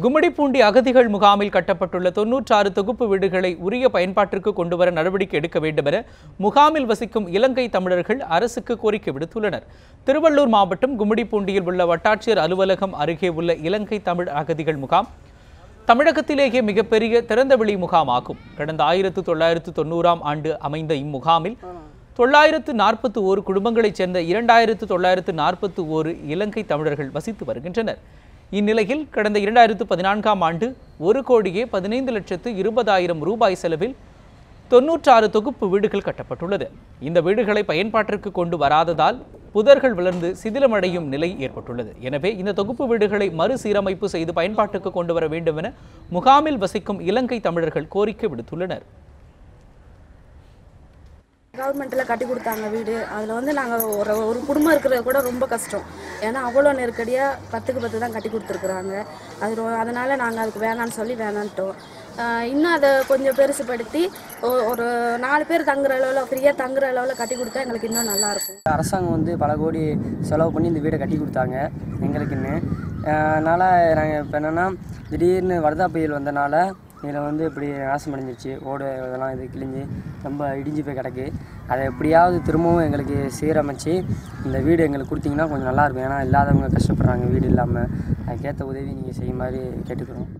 கும்மிடிப்பூண்டி அகதிகள் முகாமில் கட்டப்பட்டுள்ள தொன்னூற்றாறு தொகுப்பு வீடுகளை உரிய பயன்பாட்டிற்கு கொண்டுவர நடவடிக்கை எடுக்க வேண்டும் என முகாமில் வசிக்கும் இலங்கை தமிழர்கள் அரசுக்கு கோரிக்கை விடுத்துள்ளனர். திருவள்ளூர் மாவட்டம் கும்மிடிப்பூண்டியில் உள்ள வட்டாட்சியர் அலுவலகம் அருகே உள்ள இலங்கை தமிழ் அகதிகள் முகாம் தமிழகத்திலேயே மிகப்பெரிய திறந்தவெளி முகாம் ஆகும் கடந்த ஆயிரத்து தொள்ளாயிரத்து தொண்ணூறாம் ஆண்டு அமைந்த இம்முகாமில் தொள்ளாயிரத்து நாற்பத்தி ஓரு குடும்பங்களைச் சேர்ந்த இரண்டாயிரத்து தொள்ளாயிரத்து நாற்பத்தி ஓரு இலங்கை தமிழர்கள் வசித்து வருகின்றனர். இந்நிலையில் கடந்த இரண்டாயிரத்து பதினான்காம் ஆண்டு ஒரு கோடியே பதினைந்து லட்சத்து இருபதாயிரம் ரூபாய் செலவில் தொன்னூற்றாறு தொகுப்பு வீடுகள் கட்டப்பட்டுள்ளது. இந்த வீடுகளை பயன்பாட்டிற்கு கொண்டு வராததால் புதர்கள் வளர்ந்து சிதிலமடையும் நிலை ஏற்பட்டுள்ளது. எனவே இந்த தொகுப்பு வீடுகளை மறுசீரமைப்பு செய்து பயன்பாட்டுக்கு கொண்டு வர வேண்டும் என முகாமில் வசிக்கும் இலங்கை தமிழர்கள் கோரிக்கை விடுத்துள்ளனர். கவர்மெண்ட்டில் கட்டி கொடுத்தாங்க வீடு. அதில் வந்து நாங்கள் ஒரு ஒரு குடும்பம் இருக்கிறது கூட ரொம்ப கஷ்டம். ஏன்னா அவ்வளோ நெருக்கடியாக பத்துக்கு பத்து தான் கட்டி கொடுத்துருக்குறாங்க. அது அதனால் நாங்கள் அதுக்கு வேணான்னு சொல்லி வேணான்ட்டோம். இன்னும் அதை கொஞ்சம் பெருசுப்படுத்தி ஒரு நாலு பேர் தங்குற அளவில் ஃப்ரீயாக தங்குற அளவில் கட்டி கொடுத்தா எங்களுக்கு இன்னும் நல்லாயிருக்கும் அரசாங்கம் வந்து பல கோடி செலவு பண்ணி இந்த வீடை கட்டி கொடுத்தாங்க எங்களுக்குன்னு. அதனால் நாங்கள் இப்போ என்னென்னா திடீர்னு வர்தா புயல் வந்தனால இதில் வந்து இப்படி நாசம் அடைஞ்சிருச்சு ஓடு இதெல்லாம் இது கிழிஞ்சு ரொம்ப இடிஞ்சு போய் கிடக்கு. அதை எப்படியாவது திரும்பவும் எங்களுக்கு சீரமைச்சு இந்த வீடு எங்களுக்கு கொடுத்தீங்கன்னா கொஞ்சம் நல்லாயிருக்கும் ஏன்னா இல்லாதவங்க கஷ்டப்படுறாங்க வீடு இல்லாமல் அதுக்கேற்ற உதவி நீங்கள் செய்யுமாறு கேட்டுக்கிறோம்.